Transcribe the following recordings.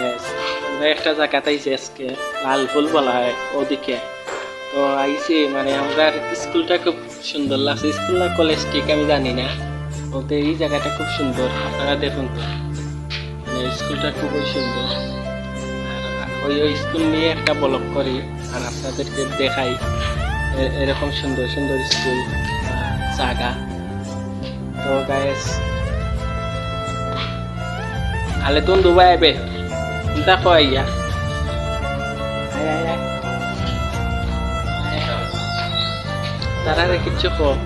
Yes. আমরা একটা জায়গাতে আইছি আজকে লাল ফুল বলা হয় ওদিকে। তো আইছি মানে আমরা স্কুলটা খুব সুন্দর লাগছে। স্কুল না কলেজ ঠিক আমি জানি না। বলতে এই জায়গাটা খুব সুন্দর। আপনারা দেখুন। তো মানে স্কুলটা খুবই সুন্দর। ওই ওই স্কুল নিয়ে একটা ব্লগ করি আর আপনাদেরকে দেখাই। এরকম সুন্দর সুন্দর স্কুল জায়গা। তো guys Ale tuh dua ya ada kicu kok.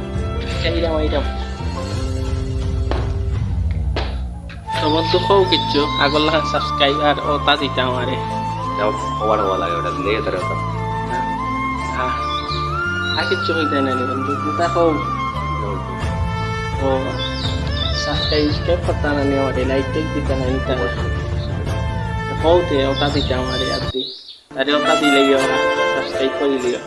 Kayak idam idam. তোমার তো কও কিচ্ছু। আগল্লা সাবস্ক্রাইবার ও তা দিতে আমারে। খবর হওয়া লাগে ওটা দিলে তারা হ্যাঁ। আর কিচ্ছু হইতে না বন্ধু তা কও ও সাবস্ক্রাইব করতে না নি আমারে লাইক টেক দিতে না নিতে কও তে ও তা দিতে আমারে আর দি। আরে ও তা দিলে ওরা সাবস্ক্রাইব করে লিও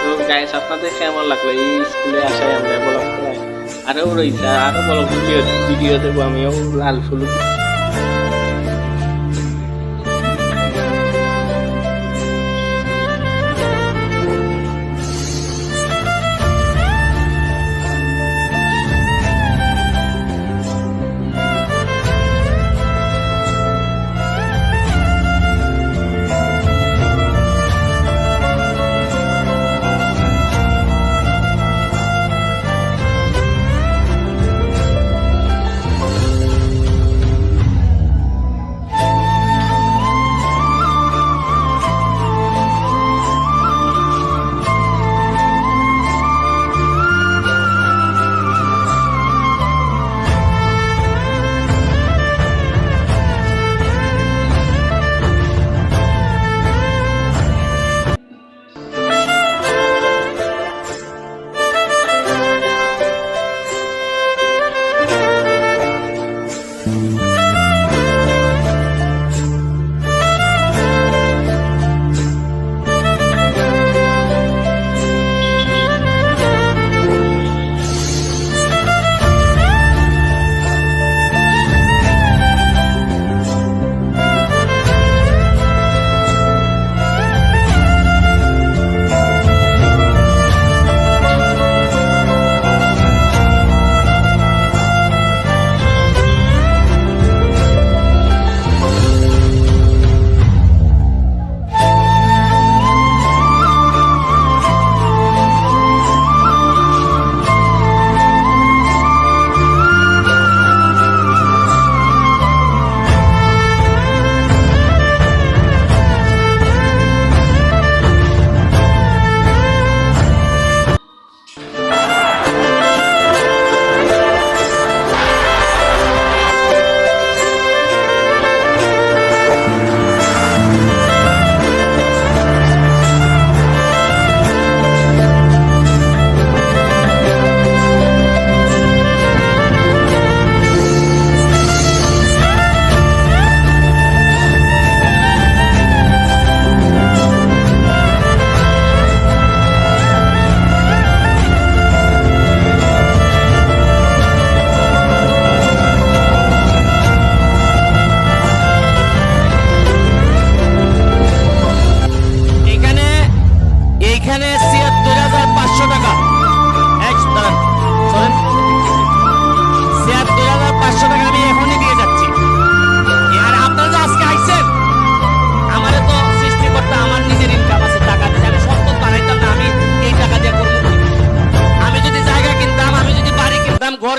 তো গাইস আপনাদের কেমন লাগল? এই স্কুলে আসায় আমরা ব্লগ করাই আরও রয়েছে আরও ব্লগ ভিডিও ভিডিও দেবো আমিও লাল ফুল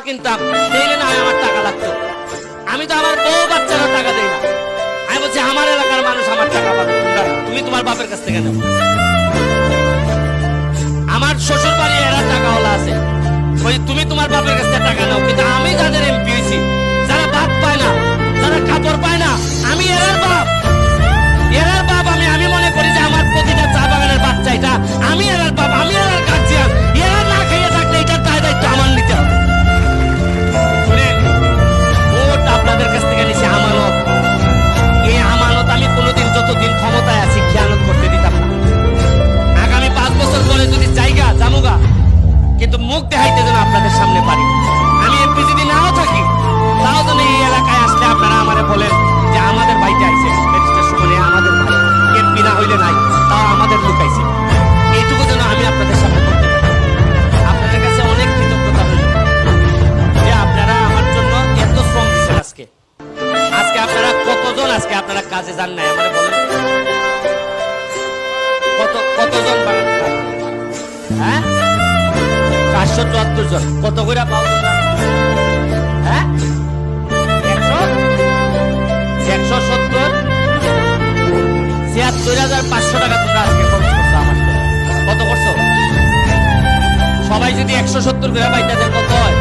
কিনতাম দিলে না আমার টাকা আমি তো আমার বউ টাকা দেই না। আমি বলছি, আমার এলাকার মানুষ আমার টাকা পাবে তুমি তোমার বাপের কাছ থেকে নেব আমার শ্বশুর বাড়ি এরা টাকাওয়ালা আছে। তুমি তোমার বাপের কাছ থেকে টাকা নাও, কিন্তু আমি যাদের এমপি চারশো চুয়াত্তর জন। কত করে পাও? হ্যাঁ? একশো? একশো সত্তর? ছিয়াত্তর হাজার পাঁচশো টাকা তোমরা আজকে খরচ করছ আমার কত করছ? সবাই যদি একশো সত্তর করে পাই তাদের কত হয়?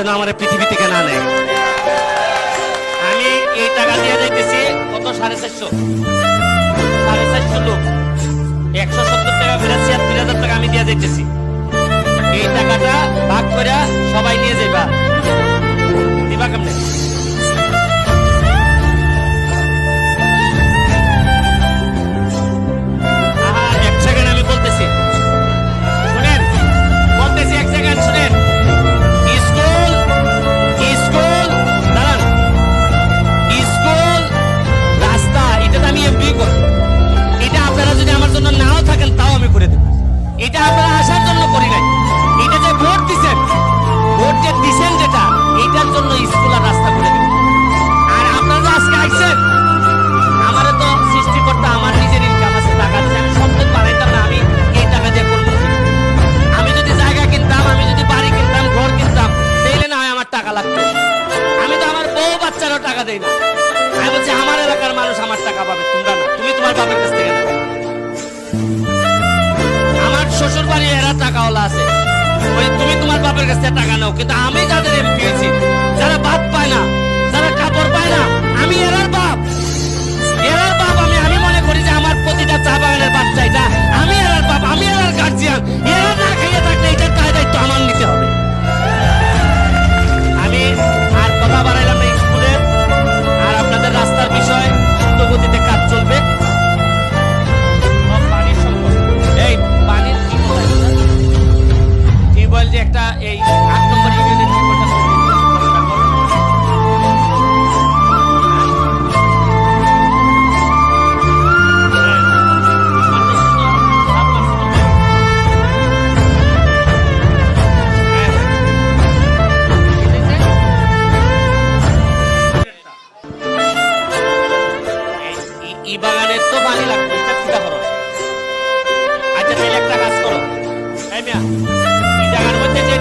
যেন আমার পৃথিবী থেকে না নেয়। আমি এই টাকা দিয়ে দেখতেছি কত? সাড়ে চারশো। সাড়ে চারশো লোক। একশো সত্তর টাকা ফেরাচ্ছি আর হাজার টাকা আমি দিয়ে দেখতেছি এই টাকাটা ভাগ করে সবাই নিয়ে এটা আপনারা আসার জন্য করি নাই। এটা যে ভোট দিচ্ছেন ভোট যে দিচ্ছেন যেটা, এটার জন্য স্কুল আর রাস্তা করে দেবেন। আর আপনারা আজকে আইছেন আছে। তুমি তোমার বাপের কাছে টাকা নাও কিন্তু আমি যাদের এমপি হয়েছি তো আচ্ছা একটা কাজ করো।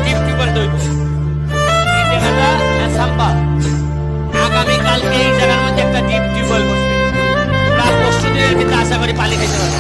ডিপ টিউবওয়েল দইব, এই জায়গাটা জায়গার মধ্যে একটা ডিপ টিউবওয়েল বসবে। তোমরা পরশু আশা করি পানি খেতে পারবে।